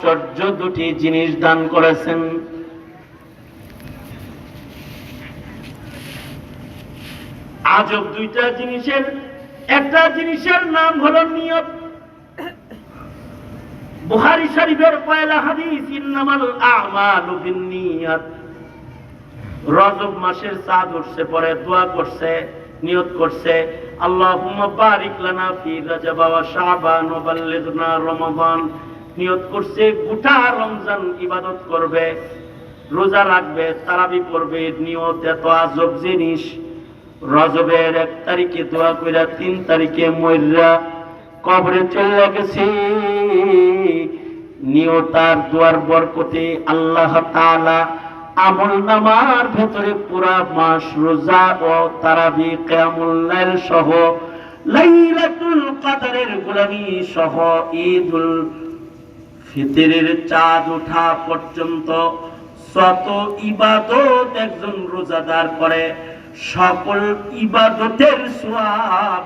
আশ্চর্য দুটি জিনিস দান করেছেন। আজব দুইটা জিনিসের, একটা জিনিসের নাম হলো নিয়ত। বুহারি শরীফের পয়লা হাদিস, ইন্নামাল আমালু বিন্নিয়াত। রজব মাসের চাঁদ উঠছে, পরে দোয়া করছে, নিয়ত করছে। আল্লাহুম্মা বারিক লানা ফি রজব ওয়া শাবান ওয়া বাল্লিগনা রমাদান। নিয়ত করছে, গোটা রমজান ইবাদত করবে, রোজা রাখবে, তারাবি পড়বে, নিয়ত এত আজব জিনিস। রজবের এক তারিখে দোয়া কইরা, তিন তারিখে মইরা কবরে চলে গেছে। নিয়তার দুয়ার বরকতে আল্লাহ তাআলা আমল নামার ভেতরে পুরা মাস রোজা ও তারাবি কিয়ামুল সহ, লাইলাতুল কদরের গোলামি সহ ঈদুল ফিতরের চাঁদ ওঠা পর্যন্ত শত ইবাদত একজন রোজাদার করে। সকল ইবাদতের সোয়াব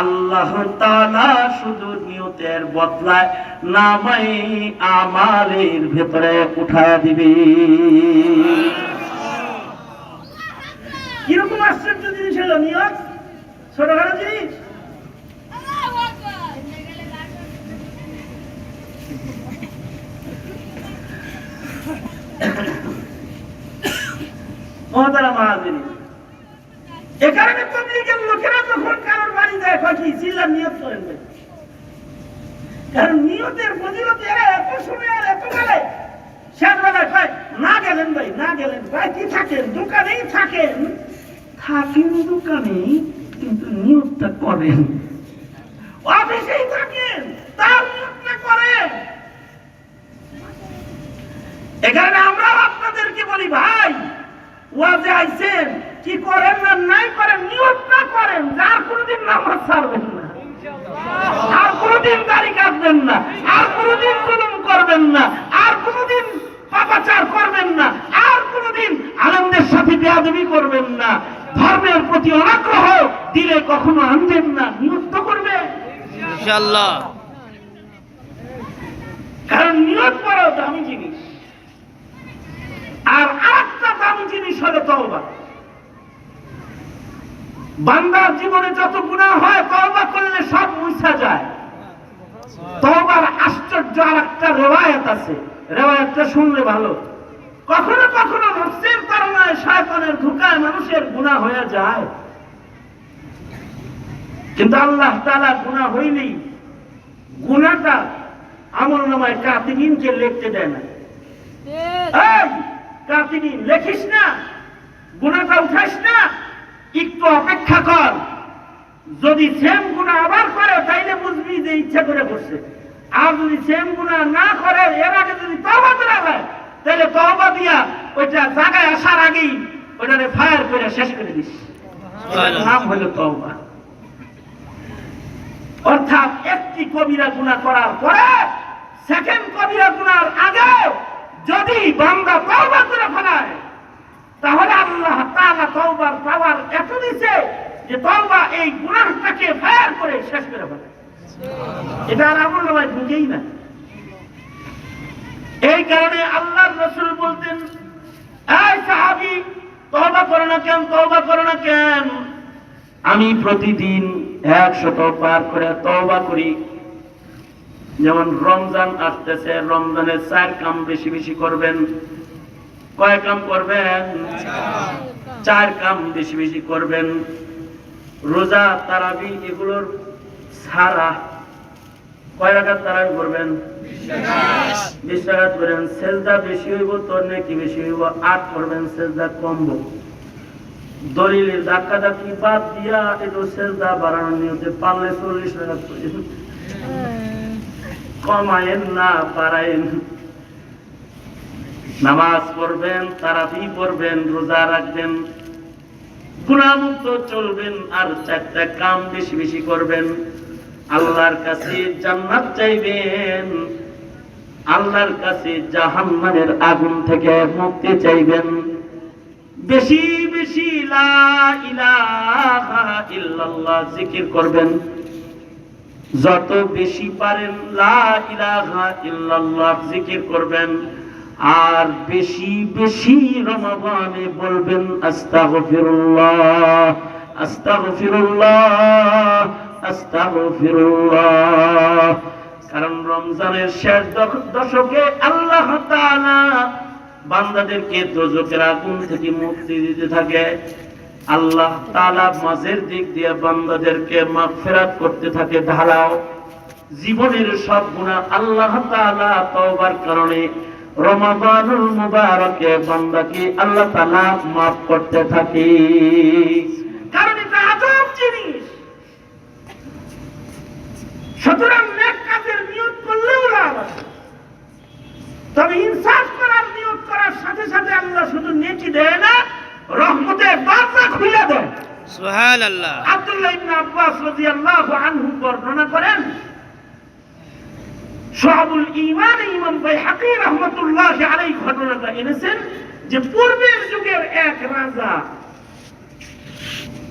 আল্লাহ তাআলা শুধু নিয়তের বদলায় নামাই আমালের ভেতরে উঠা দিবে। কীরকম আশ্চর্য জিনিস হলো নিয়ত? ছোটখাটো জিনিস? না। গেলেন ভাই না গেলেন ভাই কি থাকেন? দোকানেই থাকেন। কিন্তু নিয়তটা করেন অফিসেই থাকেন তার নিয়তটা করেন এখানে আমরা আপনাদেরকে বলি ভাই ওয়াজে আইছেন কি করেন না নাই করেন নিয়ত না করেন যার কোনোদিন নামাজ ছাড়বেন না। আর কোনোদিন দাড়ি কাটবেন না আর কোনোদিন জুলুম করবেন না আর কোনোদিন পাপাচার করবেন না আর কোনোদিন আনন্দের সাথে বেয়াদবি করবেন না। ধর্মের প্রতি অনাগ্রহ দিলে কখনো আনবেন না নিয়ত তো করবেন ইনশাআল্লাহ। কারণ নিয়ত বড় দামি জিনিস। আর বান্দার জীবনে যত গুনাহ হয়, তওবা করলে সব মুছা যায়। তওবার আশ্চর্য আর একটা রেওয়ায়ত আছে। রেওয়ায়তটা শুনলে ভালো। কখনো কখনো নফসের কারণে শয়তানের ধোকায় মানুষের গুনাহ হয়ে যায়। কিন্তু আল্লাহ তাআলা গুনাহ হইলেই গুনাহটা আমল নামায় কাতিবিনকে লিখতে দেয় না। কাতিবিন লেখিস না গুনাহটা উঠাস না একটু অপেক্ষা কর। যদি সেম গুণা আবার করে তাইলে বুঝবি যে ইচ্ছা করে করছে। আর যদি সেম গুণা না করে এর আগে যদি তবা করা হয় তাহলে তবা দিয়া ওইটা জায়গায় আসার আগেই ওইটারে ফায়ার করে শেষ করে দিস। নাম হলো তওবা। অর্থাৎ একটি কবিরা গুণা করার পরে সেকেন্ড কবিরা গুণার আগে যদি বান্দা তওবা করে ফেলায়, তাহলে আল্লাহ তাআলা তওবার পাওয়ার এত দিছে যে তওবা এই গুনাহটাকে ফায়ার করে শেষ করে ফেলে। এটা আর আমল নামায় ঢুকেই না। এই কারণে আল্লাহর রসুল বলতেন, এই সাহাবী, তওবা করো না কেন, তওবা করো না কেন? আমি প্রতিদিন একশত পার করে তওবা করি। যেমন রমজান আসতেছে রমজানের চার কাম বেশি বেশি করবেন। কয় কাম করবেন? চার কাম বেশি বেশি করবেন। রোজা, তারাবি এগুলোর সারা কয় রাখাত তারাবি করবেন? বিশ রাখাত করেন সেজদা বেশি হইব, তোর নাকি বেশি হইব, আট করবেন, সেজদা কমবো। দলিলে ধাক্কা ধাক্কি বাদ দিয়া একটু সেজদা বাড়ানোর নিয়তে পারলে চল্লিশ রাখাত করেন কমায়েন না বাড়ায়েন নামাজ পড়বেন, তারাবি পড়বেন, রোজা রাখবেন, গুণামুক্ত চলবেন, আর চারটা কাম বেশি বেশি করবেন। আল্লাহর কাছে জান্নাত চাইবেন, আল্লাহর কাছে জাহান্নামের আগুন থেকে মুক্তি চাইবেন। বেশি বেশি লা ইলাহা ইল্লাল্লাহ জিকির করবেন। যত বেশি পারেন জিকির করবেন। আর বেশি বেশি রমাদানে বলবেন কারণ রমজানের শেষ দশ- দশকে আল্লাহ বান্দাদেরকে দোজকের আগুন থেকে মুক্তি দিতে থাকে। আল্লাহ তালা মাঝের দিক দিয়ে বান্দাদেরকে মাগফিরাত করতে থাকে, ঢালাও। জীবনের সব গুণা আল্লাহ তাআলা তওবার কারণে রমাদানুল মুবারকে বান্দাকে আল্লাহ তাআলা মাফ করতে থাকে। কারণ এটা আজব জিনিস। সুতরাং নেক কাজের নিয়ত করলেও লাভ আছে তবে ইনসাফ করার নিয়ত করার সাথে সাথে আল্লাহ শুধু নেকি দেয় না রহমতের দরজা খুলে দেয়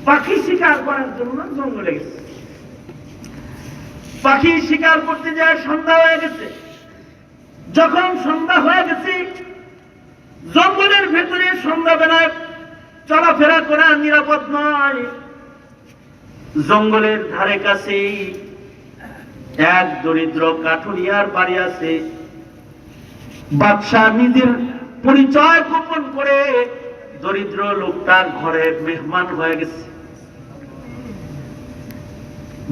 পাখি শিকার করার জন্য পাখি শিকার করতে যায়, সন্ধ্যা হয়ে গেছে। যখন সন্ধ্যা হয়ে গেছে, জঙ্গলের ভেতরে সন্ধ্যাবেলায় চলাফেরা করা নিরাপদ নয়। জঙ্গলের ধারে কাছেই এক দরিদ্র কাঠুরিয়ার বাড়ি আছে। বাদশাহ নিজের পরিচয় গোপন করে দরিদ্র লোকটার ঘরে মেহমান হয়ে গেছে।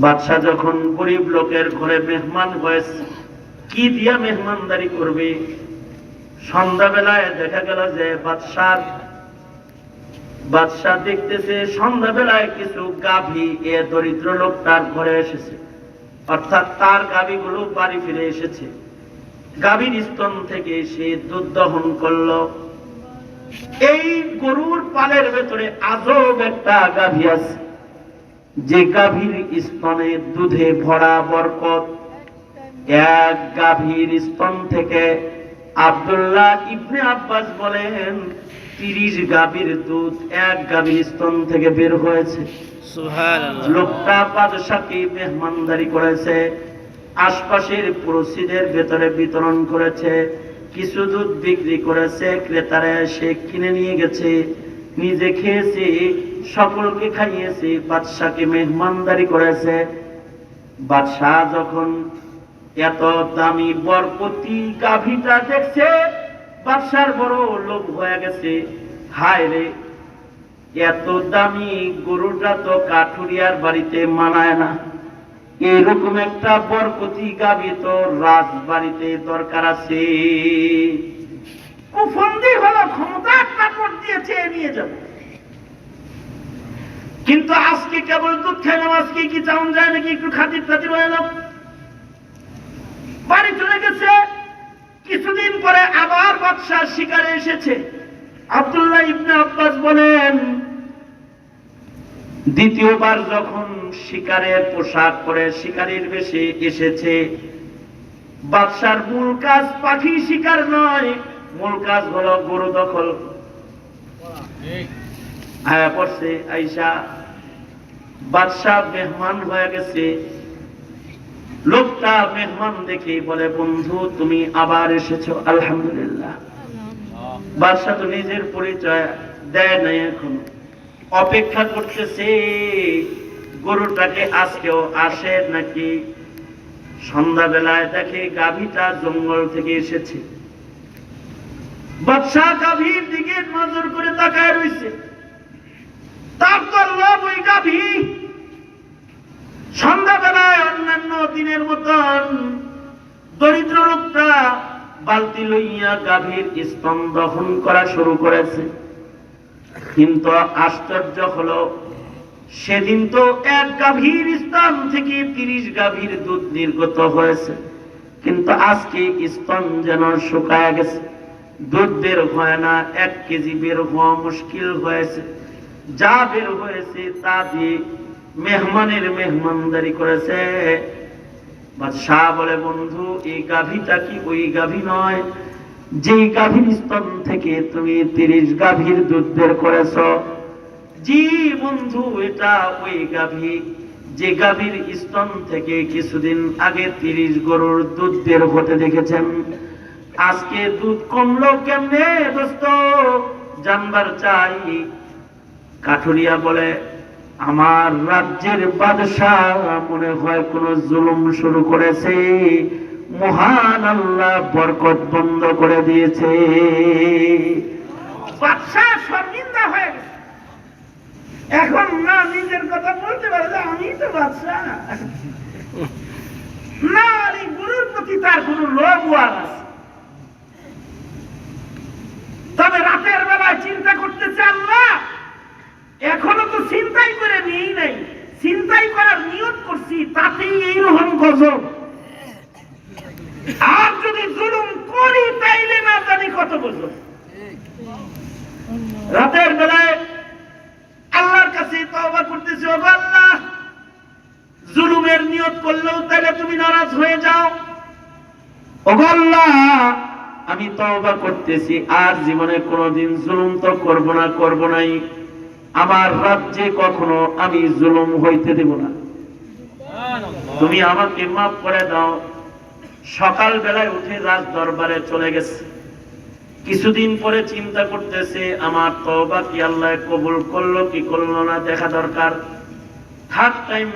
বাদশাহ যখন গরিব লোকের ঘরে মেহমান হয়েছে, কি দিয়া মেহমানদারি করবে? সন্ধ্যাবেলায় দেখা গেল যে বাদশাহ বাদশাহ দেখতেছে, সন্ধ্যাবেলায় কিছু গাভী এ দরিদ্র লোকটার ঘরে এসেছে। অর্থাৎ তার গাভীগুলো বাড়ি ফিরে এসেছে। গাভীর স্তন থেকে সে দুধ দহন করল। এই গরুর পালের ভেতরে আজব একটা গাভী আছে। যে গাভীর স্তনে দুধে ভরা বরকত, এক গাভীর স্তন থেকে আব্দুল্লাহ ইবনে আব্বাস বলেন তিরিশ গাভীর দুধ এক গাভীর স্তন থেকে বের হয়েছে। লোকটা বাদশাকে মেহমানদারি করেছে আশপাশের প্রসিদের ভেতরে বিতরণ করেছে কিছু দুধ বিক্রি করেছে ক্রেতারা এসে কিনে নিয়ে গেছে নিজে খেয়েছে সকলকে খাইয়েছে বাদশাকে মেহমানদারি করেছে। বাদশাহ যখন এত দামি বরপতি গাভীটা দেখছে বাদশার বড় লোভ হয়ে গেছে। হায় রে, এত দামি গরুটা তো কাঠুরিয়ার বাড়িতে মানায় না। এরকম একটা বরপতি গাবি তো রাজ বাড়িতে দরকার আছে। কুফন্দি হলো ক্ষমতার কাপড় দিয়ে নিয়ে যাবে। কিন্তু আজকে কেবল দুধ খাইলাম আজকে কি চাউন যায় নাকি একটু খাতির খাতির হয়ে বাড়ি চলে গেছে। কিছুদিন পরে আবার বাদশাহ শিকারে এসেছে। আব্দুল্লাহ ইবনে আব্বাস বলেন, দ্বিতীয়বার যখন শিকারের পোশাক পরে শিকারীর বেশে এসেছে, বাদশার মূল কাজ পাখি শিকার নয়, মূল কাজ হলো গরু দখল। আয়া পড়ছে আইসা বাদশাহ মেহমান হয়ে গেছে। লোকটা মেহমান দেখে বলে বন্ধু তুমি আবার এসেছ আলহামদুলিল্লাহ। বাদশাহ তো নিজের পরিচয় দেয় নাই এখন। অপেক্ষা করতেছে গরুটাকে আজকেও আসে নাকি? সন্ধ্যাবেলায় দেখে গাভীটা জঙ্গল থেকে এসেছে। বাদশাহ গাভীর দিকে নজর করে তাকায় রয়েছে তার তো লোভ ওই গাভী সন্ধ্যাবেলায় অন্যান্য দিনের মতন দরিদ্র লোকটা বালতি লইয়া গাভীর স্তন দহন করা শুরু করেছে। কিন্তু আশ্চর্য হলো, সেদিন তো এক গাভীর স্তন থেকে তিরিশ গাভীর দুধ নির্গত হয়েছে। কিন্তু আজকে স্তন যেন শুকায় গেছে। দুধ বের হয় না, এক কেজি বের হওয়া মুশকিল হয়েছে। যা বের হয়েছে তা দিয়ে মেহমানের মেহমানদারি করেছে। বাদশাহ বলে, বন্ধু, এই গাভীটা কি ওই গাভী নয়? যেই গাভীর স্তন থেকে তুমি তিরিশ গাভীর দুধ বের করেছ। জি, বন্ধু, এটা ওই গাভী। যে গাভীর স্তন থেকে কিছুদিন আগে তিরিশ গরুর দুধ বের হতে দেখেছেন। আজকে দুধ কমলো কেমনে, দোস্ত? জানবার চাই। কাঠুরিয়া বলে আমার রাজ্যের বাদশাহ মনে হয় কোন জুলুম শুরু করেছে। মহান আল্লাহ বরকত বন্ধ করে দিয়েছে। এখন না নিজের কথা বলতে পারে যে আমি তো বাদশাহ। না, এই গুরুর প্রতি তার কোন লোভ আছে। তবে রাতের বেলায় চিন্তা করতেছে আল্লাহ এখনও তো চিন্তাই করে নিই নাই। চিন্তাই করার নিয়ত করছি, তাতেই এইরকম গজব। আর যদি জুলুম করি, তাইলে না জানি কত গজব। রাতের বেলায় আল্লাহর কাছে তওবা করতেছি ও আল্লাহ, জুলুমের নিয়ত করলেও তাহলে তুমি নারাজ হয়ে যাও। ও আল্লাহ, আমি তওবা করতেছি, আর জীবনে কোনোদিন জুলুম তো করব না, করব নাই। আমার রাজ্যে কখনো আমি জুলুম হইতে দেব না। তুমি আমাকে মাফ করে দাও। সকাল বেলায় উঠে রাজ দরবারে চলে গেছে। কিছুদিন পরে চিন্তা করতেছে আমার তওবা কি আল্লাহ কবুল করল কি করল না দেখা দরকার। থার্ড টাইম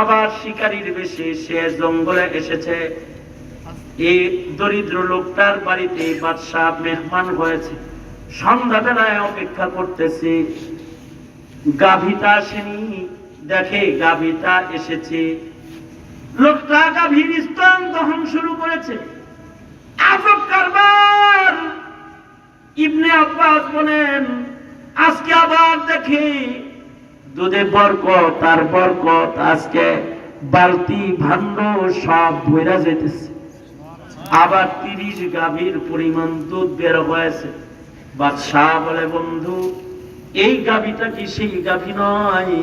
আবার শিকারীর বেশি সে জঙ্গলে এসেছে। এই দরিদ্র লোকটার বাড়িতে বাদশাহ মেহমান হয়েছে। সন্ধ্যাবেলায় অপেক্ষা করতেছে। গাভীটা আসেনি দেখে গাভীটা এসেছে। লোকটা গাভীর স্তন দহন শুরু করেছে। আজব কারবার! ইবনে আব্বাস বলেন, আজকে আবার দেখি দুধে বরকত আর বরকত আজকে বালতি ভাণ্ড সব বইরা যেতেছে আবার তিরিশ গাভীর পরিমাণ দুধ বের হয়েছে। বাদশাহ বলে, বন্ধু এই গাভিটা কি সেই গাভি নয়?